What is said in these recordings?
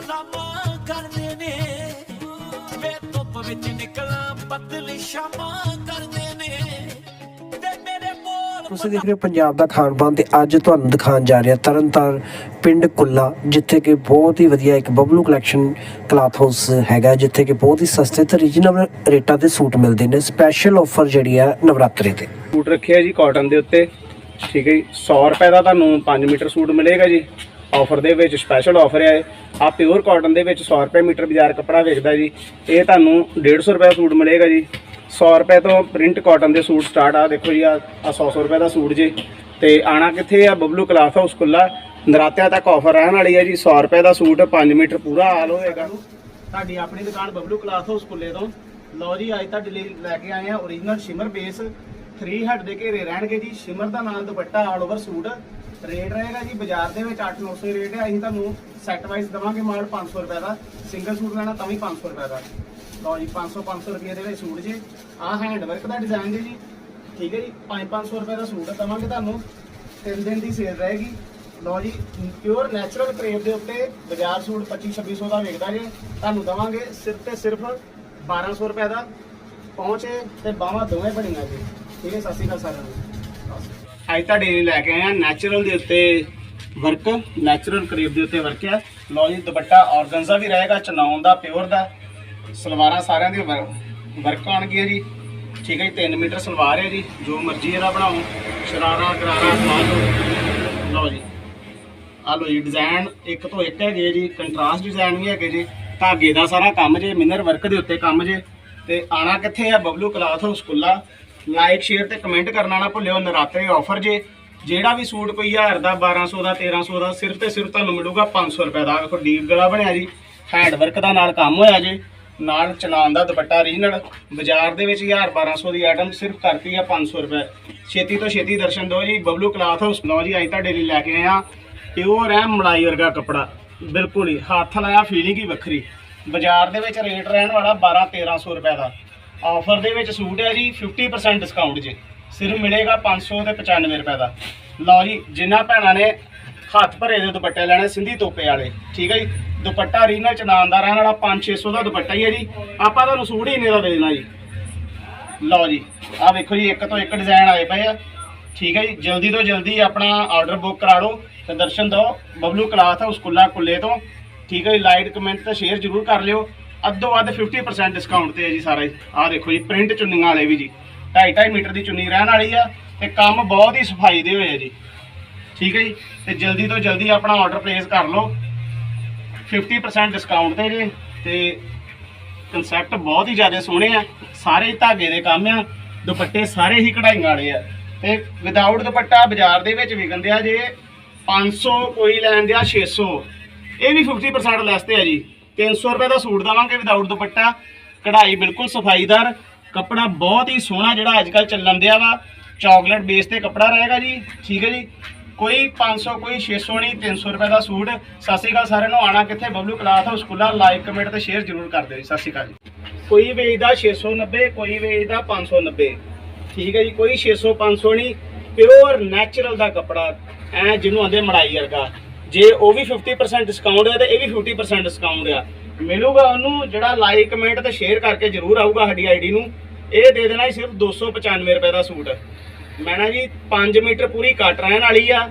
ਸਲਾਮਾਂ ਕਰਦੇ ਨੇ। ਵੇ ਧੁੱਪ ਵਿੱਚ ਨਿਕਲਾਂ ਬਦਲ ਸ਼ਾਮਾਂ ਕਰਦੇ ਨੇ। ਤੇ ਮੇਰੇ ਬੋਲ ਤੁਸੀਂ ਦੇਖ ਰਹੇ ਹੋ ਪੰਜਾਬ ਦਾ ਖਾਣ ਪਾਨ ਤੇ ਅੱਜ ਤੁਹਾਨੂੰ ਦਿਖਾਉਣ ਜਾ ਰਿਹਾ ਤਰਨਤਾਰਨ ਪਿੰਡ ਕੁੱਲਾ ਜਿੱਥੇ ਕਿ ਬਹੁਤ ਹੀ ਵਧੀਆ ਇੱਕ ਬਬਲੂ ਕਲੈਕਸ਼ਨ ਕਲਾਥ ਹਾਊਸ ਹੈਗਾ ਜਿੱਥੇ ਕਿ ਬਹੁਤ ਹੀ ਸਸਤੇ ਤੇ ਰੀਜਨਲ ਰੇਟਾਂ ਤੇ ਸੂਟ ਮਿਲਦੇ ਨੇ। ਸਪੈਸ਼ਲ ਆਫਰ ਜਿਹੜੀ ਆ ਨਵਰਾਤਰੀ ਤੇ। ਸੂਟ ਰੱਖਿਆ ਜੀ ਕਾਟਨ ਦੇ ਉੱਤੇ। ਠੀਕ ਹੈ ਜੀ 100 ਰੁਪਏ ਦਾ ਤੁਹਾਨੂੰ 5 ਮੀਟਰ ਸੂਟ ਮਿਲੇਗਾ ਜੀ। ਆਫਰ ਦੇ ਵਿੱਚ ਸਪੈਸ਼ਲ ਆਫਰ ਹੈ ਆ ਪਿਓਰ ਕਾਟਨ ਦੇ ਵਿੱਚ 100 ਰੁਪਏ ਮੀਟਰ ਬਾਜ਼ਾਰ ਕੱਪੜਾ ਵੇਚਦਾ ਜੀ। ਇਹ ਤੁਹਾਨੂੰ 150 ਰੁਪਏ ਦਾ ਸੂਟ ਮਿਲੇਗਾ ਜੀ। 100 ਰੁਪਏ ਤੋਂ ਪ੍ਰਿੰਟ ਕਾਟਨ ਦੇ ਸੂਟ ਸਟਾਰਟ ਆ। ਦੇਖੋ ਜੀ ਆ 100 100 ਰੁਪਏ ਦਾ ਸੂਟ ਜੀ। ਤੇ ਆਣਾ ਕਿੱਥੇ ਆ? ਬਬਲੂ ਕਲਾਥ ਹਾਊਸ ਕੁੱਲਾ ਨਰਾਤਿਆਂ ਤੱਕ ਆਫਰ ਰਹਿਣ ਵਾਲੀ ਹੈ ਜੀ। 100 ਰੁਪਏ ਦਾ ਸੂਟ 5 ਮੀਟਰ ਪੂਰਾ ਆਲ ਹੋਏਗਾ। ਤੁਹਾਡੀ ਆਪਣੀ ਦੁਕਾਨ ਬਬਲੂ ਕਲਾਥ ਹਾਊਸ ਕੁੱਲੇ ਤੋਂ। ਲਓ ਜੀ, ਅੱਜ ਤੁਹਾਡੇ ਲਈ ਲੈ ਕੇ ਆਏ ਆ origignal ਸ਼ਿਮਰ ਬੇਸ 3 ਹੈਡ ਦੇ ਘੇਰੇ ਰਹਿਣਗੇ ਜੀ। ਸ਼ਿਮਰ ਦਾ ਨਾਲ ਦੁਪੱਟਾ ਆਲ ਓਵਰ ਸੂਟ। ਰੇਟ ਰਹੇਗਾ ਜੀ ਬਾਜ਼ਾਰ ਦੇ ਵਿੱਚ 8-900 ਰੇਟ ਹੈ। ਅਸੀਂ ਤੁਹਾਨੂੰ ਸੈੱਟ ਵਾਈਜ਼ ਦਵਾਂਗੇ ਮਾਲ 500 ਰੁਪਏ ਦਾ। ਸਿੰਗਲ ਸੂਟ ਲੈਣਾ ਤਾਂ ਵੀ 500 ਰੁਪਏ ਦਾ। ਲਓ ਜੀ 500 500 ਰੁਪਏ ਦੇ ਵਿੱਚ ਸੂਟ ਜੀ। ਆਹ ਹੈਂਡ ਵਰਕ ਦਾ ਡਿਜ਼ਾਈਨ ਜੀ। ਠੀਕ ਹੈ ਜੀ 5-500 ਰੁਪਏ ਦਾ ਸੂਟ ਦਵਾਂਗੇ ਤੁਹਾਨੂੰ। ਤਿੰਨ ਦਿਨ ਦੀ ਸੇਲ ਰਹੇਗੀ। ਲਓ ਜੀ ਪਿਓਰ ਨੈਚੁਰਲ ਕਰੇਪ ਦੇ ਉੱਤੇ ਬਾਜ਼ਾਰ ਸੂਟ 25-2600 ਦਾ ਵਿਕਦਾ ਜੀ। ਤੁਹਾਨੂੰ ਦਵਾਂਗੇ ਸਿਰਫ ਤੇ ਸਿਰਫ 1200 ਰੁਪਏ ਦਾ। ਪਹੁੰਚੇ ਤੇ ਬਾਹਾਂ ਦੋਵੇਂ ਬਣੀਆਂ ਜੀ। ਠੀਕ ਹੈ, ਸਤਿ ਸ਼੍ਰੀ ਅਕਾਲ ਸਾਰਿਆਂ ਨੂੰ। ਅੱਜ ਤੁਹਾਡੇ ਲਈ ਲੈ ਕੇ ਆਏ ਆ ਨੈਚੁਰਲ ਦੇ ਉੱਤੇ ਵਰਕ ਨੈਚੁਰਲ ਕਰੀਬ ਦੇ ਉੱਤੇ ਵਰਕ ਆ। ਲਓ ਜੀ, ਦੁਪੱਟਾ ਆਰਗਨਜ਼ਾ ਵੀ ਰਹੇਗਾ ਚਨਾਉਣ ਦਾ ਪਿਓਰ ਦਾ। ਸਲਵਾਰਾਂ ਸਾਰਿਆਂ ਦੀ ਵਰਕ ਆਣਗੀਆਂ ਜੀ। ਠੀਕ ਹੈ ਜੀ 3 ਮੀਟਰ ਸਲਵਾਰ ਹੈ ਜੀ, ਜੋ ਮਰਜ਼ੀ ਇਹਦਾ ਬਣਾਓ। ਸ਼ਰਾਰਾ ਗਰਾਰਾ ਸਮਾਜ ਲਓ। ਜੀ। ਆ ਲਓ ਜੀ ਡਿਜ਼ਾਈਨ ਇੱਕ ਤੋਂ ਇੱਕ ਹੈਗੇ ਜੀ ਕੰਟਰਾਸਟ ਡਿਜ਼ਾਈਨ ਵੀ ਹੈਗੇ ਜੀ। ਧਾਗੇ ਦਾ ਸਾਰਾ ਕੰਮ ਜੇ, ਮਿਨਰ ਵਰਕ ਦੇ ਉੱਤੇ ਕੰਮ ਜੇ। ਤੇ ਆਣਾ ਕਿੱਥੇ ਆ? ਬਬਲੂ ਕਲਾਥ ਹਾਊਸ ਕੁੱਲਾ ਲਾਈਕ ਸ਼ੇਅਰ ਤੇ ਕਮੈਂਟ ਕਰਨਾ ਨਾ ਭੁੱਲਿਓ ਨਰਾਤੇ ਆਫਰ ਜੇ। ਜਿਹੜਾ ਵੀ ਸੂਟ ਕੋਈ 1000 ਦਾ 1200 ਦਾ 1300 ਦਾ ਸਿਰਫ ਤੇ ਸਿਰਫ ਤੁਹਾਨੂੰ ਮਿਲੂਗਾ 500 ਰੁਪਏ ਦਾ। ਵੇਖੋ, ਡੀਪ ਗਲਾ ਬਣਿਆ ਜੀ। ਹੈਂਡ ਵਰਕ ਦਾ ਨਾਲ ਕੰਮ ਹੋਇਆ ਜੀ। ਨਾਲ ਚਲਾਉਣ ਦਾ ਦੁਪੱਟਾ ਰੀਜਨਲ ਬਾਜ਼ਾਰ ਦੇ ਵਿੱਚ 1000 1200 ਦੀ ਆਈਟਮ ਸਿਰਫ ਕਰਤੀ ਆ 500 ਰੁਪਏ। ਛੇਤੀ ਤੋਂ ਛੇਤੀ ਦਰਸ਼ਨ ਦਿਓ ਜੀ। ਬਬਲੂ ਕਲਾਥ ਹਾਊਸ ਲਓ ਜੀ। ਅੱਜ ਤੁਹਾਡੇ ਲਈ ਲੈ ਕੇ ਆਏ ਆ ਪਿਓਰ ਹੈ, ਮਲਾਈ ਵਰਗਾ ਕੱਪੜਾ। ਬਿਲਕੁਲ ਹੀ। ਹੱਥ ਲਾਇਆ ਫੀਲਿੰਗ ਹੀ ਵੱਖਰੀ। ਬਾਜ਼ਾਰ ਦੇ ਵਿੱਚ ਰੇਟ ਰਹਿਣ ਵਾਲਾ 12 1300 ਰੁਪਏ ਦਾ। ਆਫਰ ਦੇ ਵਿੱਚ ਸੂਟ ਹੈ ਜੀ 50% ਡਿਸਕਾਊਂਟ ਜੀ। ਸਿਰਫ ਮਿਲੇਗਾ 500 ਤੇ 95 ਰੁਪਏ ਦਾ। ਲਓ ਜੀ, ਜਿਨ੍ਹਾਂ ਭੈਣਾਂ ਨੇ ਹੱਥ ਭਰੇ ਦੇ ਦੁਪੱਟੇ ਲੈਣੇ, ਸਿੰਧੀ ਤੋਪੇ ਵਾਲੇ, ਠੀਕ ਹੈ ਜੀ? ਦੁਪੱਟਾ ਰੀਨਲ ਚਨਾਨਦਾਰ ਰਹਿਣ ਵਾਲਾ 5-600 ਦਾ ਦੁਪੱਟਾ ਹੀ ਹੈ ਜੀ। ਆਪਾਂ ਤੁਹਾਨੂੰ ਸੂਟ ਹੀ ਇੰਨੇ ਦਾ ਦੇ ਦੇਣਾ ਜੀ। ਲਓ ਜੀ, ਆਹ ਵੇਖੋ ਜੀ, ਇੱਕ ਤੋਂ ਇੱਕ ਡਿਜ਼ਾਈਨ ਆਏ ਪਏ ਆ। ਠੀਕ ਹੈ ਜੀ, ਜਲਦੀ ਤੋਂ ਜਲਦੀ ਆਪਣਾ ਆਰਡਰ ਬੁੱਕ ਕਰਾ ਲਓ ਤੇ ਦਰਸ਼ਨ ਦਿਓ। ਬਬਲੂ ਕਲਾਥ ਹਾਊਸ ਕੁੱਲਾ ਕੁੱਲੇ ਤੋਂ। ਠੀਕ ਹੈ ਜੀ ਲਾਈਕ ਕਮੈਂਟ ਤੇ ਸ਼ੇਅਰ ਜ਼ਰੂਰ ਕਰ ਲਿਓ। ਅੱਧੋ ਅੱਧ 50% ਡਿਸਕਾਊਂਟ ਤੇ ਹੈ ਜੀ ਸਾਰਾ। ਆਹ ਦੇਖੋ ਜੀ ਪ੍ਰਿੰਟ ਚੁੰਨੀਆਂ ਵਾਲੇ ਵੀ ਜੀ। 2.5 ਮੀਟਰ ਦੀ ਚੁੰਨੀ ਰਹਿਣ ਵਾਲੀ ਆ ਤੇ ਕੰਮ ਬਹੁਤ ਹੀ ਸਫ਼ਾਈ ਦੇ ਹੋਏ ਆ ਜੀ। ਠੀਕ ਹੈ ਜੀ? ਤੇ ਜਲਦੀ ਤੋਂ ਜਲਦੀ ਆਪਣਾ ਆਰਡਰ ਪਲੇਸ ਕਰ ਲਓ। 50% ਡਿਸਕਾਊਂਟ ਤੇ ਜੀ, ਤੇ ਕਨਸੈਪਟ ਬਹੁਤ ਹੀ ਜ਼ਿਆਦਾ ਸੋਹਣੇ ਆ। ਸਾਰੇ ਧਾਗੇ ਦੇ ਕੰਮ ਆ। ਦੁਪੱਟੇ ਸਾਰੇ ਹੀ ਕਢਾਈਆਂ ਵਾਲੇ ਆ। ਤੇ ਵਿਦਆਊਟ ਦੁਪੱਟਾ ਬਾਜ਼ਾਰ ਦੇ ਵਿੱਚ ਵਿਕਣ ਆ ਜੇ 500 ਕੋਈ ਲੈਣ ਦਿਆ 600 ਇਹ ਵੀ 50% ਲੈਸ ਤੇ ਆ ਜੀ। 300 ਰੁਪਏ ਦਾ ਸੂਟ ਦਵਾਂਗੇ ਵਿਦਆਊਟ ਦੁਪੱਟਾ। ਕਢਾਈ ਬਿਲਕੁਲ ਸਫਾਈਦਾਰ, ਕੱਪੜਾ ਬਹੁਤ ਹੀ ਸੋਹਣਾ ਜਿਹੜਾ ਅੱਜ ਕੱਲ ਚੱਲਣ ਦਿਆ ਵਾ। ਚਾਕਲੇਟ ਬੇਸ ਤੇ ਕੱਪੜਾ ਰਹੇਗਾ ਜੀ, ਠੀਕ ਹੈ ਜੀ। ਕੋਈ 500 ਕੋਈ 600 ਨਹੀਂ 300 ਰੁਪਏ ਦਾ ਸੂਟ। ਸਤਿ ਸ਼੍ਰੀ ਅਕਾਲ ਸਾਰਿਆਂ ਨੂੰ, ਆਣਾ ਕਿੱਥੇ? ਬਬਲੂ ਕਲਾਸ ਹਾਊਸ ਖੁੱਲਾ ਲਾਈਕ ਕਮੈਂਟ ਤੇ ਸ਼ੇਅਰ ਜ਼ਰੂਰ ਕਰ ਦਿਓ ਜੀ। ਸਤਿ ਸ਼੍ਰੀ ਅਕਾਲ ਜੀ। ਕੋਈ ਵੇਚਦਾ 690 ਕੋਈ ਵੇਚਦਾ 590 ਠੀਕ ਹੈ ਜੀ, ਕੋਈ 600 500 ਨਹੀਂ। ਪਿਓਰ ਨੈਚੁਰਲ ਦਾ ਕੱਪੜਾ, ਐ ਜਿਹਨੂੰ ਆਂਦੇ ਮੜਾਈ ਵਰਗਾ। ਜੇ ਉਹ ਵੀ 50% ਡਿਸਕਾਊਂਟ ਹੈ ਤੇ ਇਹ ਵੀ 50% ਡਿਸਕਾਊਂਟ ਆ। ਮਿਲੂਗਾ ਉਹਨੂੰ, ਜਿਹੜਾ ਲਾਈਕ ਕਮੈਂਟ ਤੇ ਸ਼ੇਅਰ ਕਰਕੇ ਜ਼ਰੂਰ ਆਊਗਾ ਸਾਡੀ ਆਈਡੀ ਨੂੰ। ਇਹ ਦੇ ਦੇਣਾ ਜੀ ਸਿਰਫ 295 ਰੁਪਏ ਦਾ ਸੂਟ। ਮੈਂ ਨਾ ਜੀ 5 ਮੀਟਰ ਪੂਰੀ ਕੱਟ ਰਹਿਣ ਵਾਲੀ ਆ।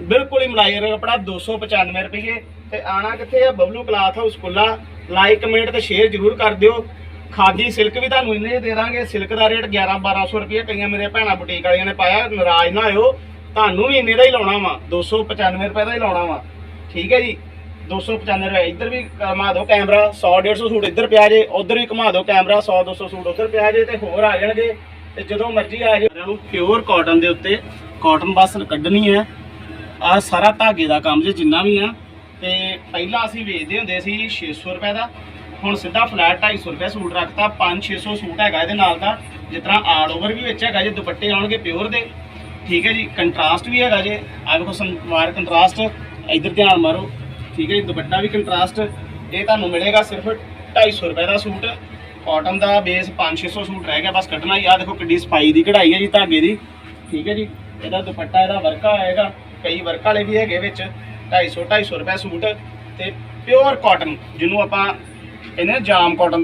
ਬਿਲਕੁਲ ਹੀ ਮਲਾਈ ਵਾਲਾ ਕੱਪੜਾ 295 ਰੁਪਏ। ਤੇ ਆਣਾ ਕਿੱਥੇ ਆ? ਬਬਲੂ ਕਲਾਥ ਹਾਊਸ ਕੁੱਲਾ ਲਾਈਕ ਕਮੈਂਟ ਤੇ ਸ਼ੇਅਰ ਜ਼ਰੂਰ ਕਰ ਦਿਓ। ਖਾਦੀ ਸਿਲਕ ਵੀ ਤੁਹਾਨੂੰ ਇੰਨੇ ਦੇ ਦਾਂਗੇ। ਸਿਲਕ ਦਾ ਰੇਟ 11 1200 ਰੁਪਏ ਕਈਆਂ ਮੇਰੇ ਭੈਣਾਂ ਬੁਟੀਕ ਵਾਲੀਆਂ ਨੇ ਪਾਇਆ। ਨਾਰਾਜ਼ ਨਾ ਹੋਇਓ। ਤੁਹਾਨੂੰ ਵੀ ਇੰਨੇ ਦਾ ਹੀ ਲਾਉਣਾ ਵਾ 295 ਰੁਪਏ ਦਾ ਹੀ ਲਾਉਣਾ ਵਾ। ਠੀਕ ਹੈ ਜੀ? 295 ਰੁਪਏ, ਇੱਧਰ ਵੀ ਘੁਮਾ ਦਿਓ ਕੈਮਰਾ 100 150 ਸੂਟ ਇੱਧਰ ਪਿਆ ਜੇ, ਉੱਧਰ ਵੀ ਘੁਮਾ ਦਿਓ ਕੈਮਰਾ 100 200 ਸੂਟ ਉੱਧਰ ਪਿਆ ਜੇ ਤੇ ਹੋਰ ਆ ਜਾਣਗੇ। ਤੇ ਜਦੋਂ ਮਰਜ਼ੀ ਆ ਜੇ ਇਹਨਾਂ ਨੂੰ ਪਿਓਰ ਕਾਟਨ ਦੇ ਉੱਤੇ ਕਾਟਨ ਬਸ ਕੱਢਣੀ ਹੈ। ਆ ਸਾਰਾ ਧਾਗੇ ਦਾ ਕੰਮ ਜੇ ਜਿੰਨਾ ਵੀ ਆ, ਤੇ ਪਹਿਲਾਂ ਅਸੀਂ ਵੇਚਦੇ ਹੁੰਦੇ ਸੀ 600 ਰੁਪਏ ਦਾ। ਹੁਣ ਸਿੱਧਾ ਫਲੈਟ 250 ਰੁਪਏ ਸੂਟ ਰੱਖਤਾ 5-600 ਸੂਟ ਹੈਗਾ ਇਹਦੇ ਨਾਲ ਦਾ। ਜਿਸ ਤਰ੍ਹਾਂ ਆਲ ਓਵਰ ਵੀ ਵਿੱਚ ਹੈਗਾ, ਜੇ ਦੁਪੱਟੇ ਆਉਣਗੇ ਪਿਓਰ ਦੇ। ਠੀਕ ਹੈ ਜੀ ਕੰਟਰਾਸਟ ਵੀ ਹੈਗਾ ਜੇ। ਆ ਵੇਖੋ ਸਲਵਾਰ ਕੰਟਰਾਸਟ ਇੱਧਰ ਧਿਆਨ ਮਾਰੋ। ਠੀਕ ਹੈ ਜੀ, ਦੁਪੱਟਾ ਵੀ ਕੰਟਰਾਸਟ ਇਹ ਤੁਹਾਨੂੰ ਮਿਲੇਗਾ ਸਿਰਫ 250 ਰੁਪਏ ਦਾ ਸੂਟ। ਕਾਟਨ ਦਾ ਬੇਸ 5-600 ਸੂਟ ਰਹਿ ਗਿਆ, ਬਸ ਕੱਢਣਾ ਹੀ। ਆ ਦੇਖੋ ਕਿੱਡੀ ਸਫ਼ਾਈ ਦੀ ਕਢਾਈ ਹੈ ਜੀ ਧਾਗੇ ਦੀ। ਠੀਕ ਹੈ ਜੀ, ਇਹਦਾ ਦੁਪੱਟਾ, ਇਹਦਾ ਵਰਕਾ ਆਏਗਾ। ਕਈ ਵਰਕ ਵਾਲੇ ਵੀ ਹੈਗੇ ਵਿੱਚ। 250 250 ਰੁਪਏ ਸੂਟ ਤੇ ਪਿਓਰ ਕਾਟਨ ਜਿਹਨੂੰ ਆਪਾਂ ਕਹਿੰਦੇ ਆ ਜਾਮ ਕਾਟਨ